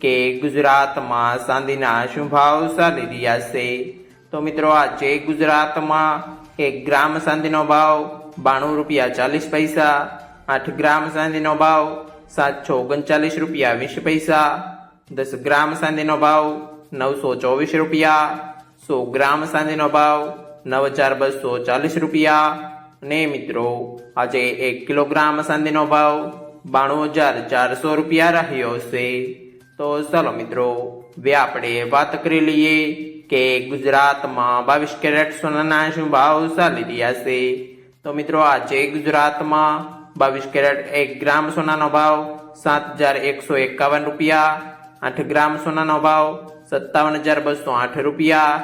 કે ગુજરાતમાં ચાંદીના શું ભાવ ચાલી રહ્યા છે? તો મિત્રો, આજે ગુજરાતમાં એક ગ્રામ ચાંદીનો ભાવ બાણું રૂપિયા ચાલીસ પૈસા, આઠ ગ્રામ ચાંદીનો ભાવ સાતસો ઓગણચાલીસ રૂપિયા વીસ પૈસા, દસ ગ્રામ ચાંદીનો ભાવ નવસો ચોવીસ રૂપિયા, સો ગ્રામ ચાંદીનો ભાવ નવ હજાર બસો ચાલીસ રૂપિયા. ને મિત્રો, આજે એક કિલોગ્રામ ચાંદીનો ભાવ બાણું હજાર ચારસો રૂપિયા રહ્યો છે. તો ચાલો મિત્રો, હવે આપણે વાત કરી લઈએ કે ગુજરાતમાં બાવીસ કેરેટ સોનાના શું ભાવ ચાલી રહ્યા છે. તો મિત્રો, આજે ગુજરાતમાં બાવીસ કેરેટ એક ગ્રામ સોનાનો ભાવ સાત હજાર એકસો એકાવન રૂપિયા, આઠ ગ્રામ સોનાનો ભાવ સત્તાવન હજાર બસો આઠ રૂપિયા,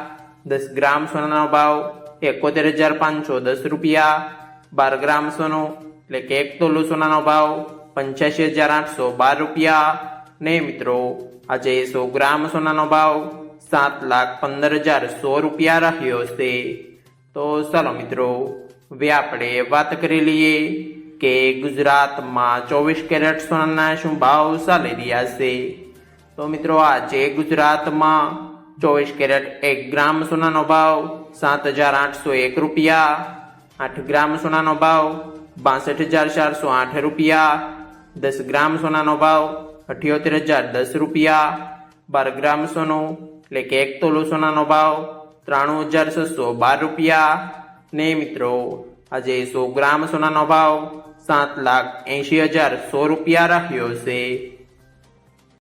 દસ ગ્રામ સોનાનો ભાવ એકોતેર હજાર પાંચસો દસ રૂપિયા, બાર ગ્રામ સોનું એટલે કે એક તોલું સોનાનો ભાવ પંચ્યાસી હજાર આઠસો બાર રૂપિયા ને મિત્રો, આજે સો ગ્રામ સોનાનો ભાવ સાત લાખ પંદર હજાર સો રૂપિયા રહ્યો છે. તો ચાલો મિત્રો, હવે આપણે વાત કરી લઈએ કે ગુજરાતમાં ચોવીસ કેરેટ સોનાના શું ભાવ ચાલી રહ્યા છે. તો મિત્રો, આજે ગુજરાતમાં ચોવીસ કેરેટ એક ગ્રામ સોનાનો ભાવ સાત હજાર આઠસો એક રૂપિયા, આઠ ગ્રામ સોનાનો ભાવ બાસઠ હજાર ચારસો આઠ રૂપિયા, દસ ગ્રામ સોનાનો ભાવ અઠ્યોતેર હજાર દસ રૂપિયા, બાર ગ્રામ સોનું, એટલે કે એક તોલો સોનાનો ભાવ ત્રાણું હજાર છસો બાર રૂપિયા. ને મિત્રો, આજે સો ગ્રામ સોનાનો ભાવ સાત લાખ એંશી હજાર સો રૂપિયા રાખ્યો છે.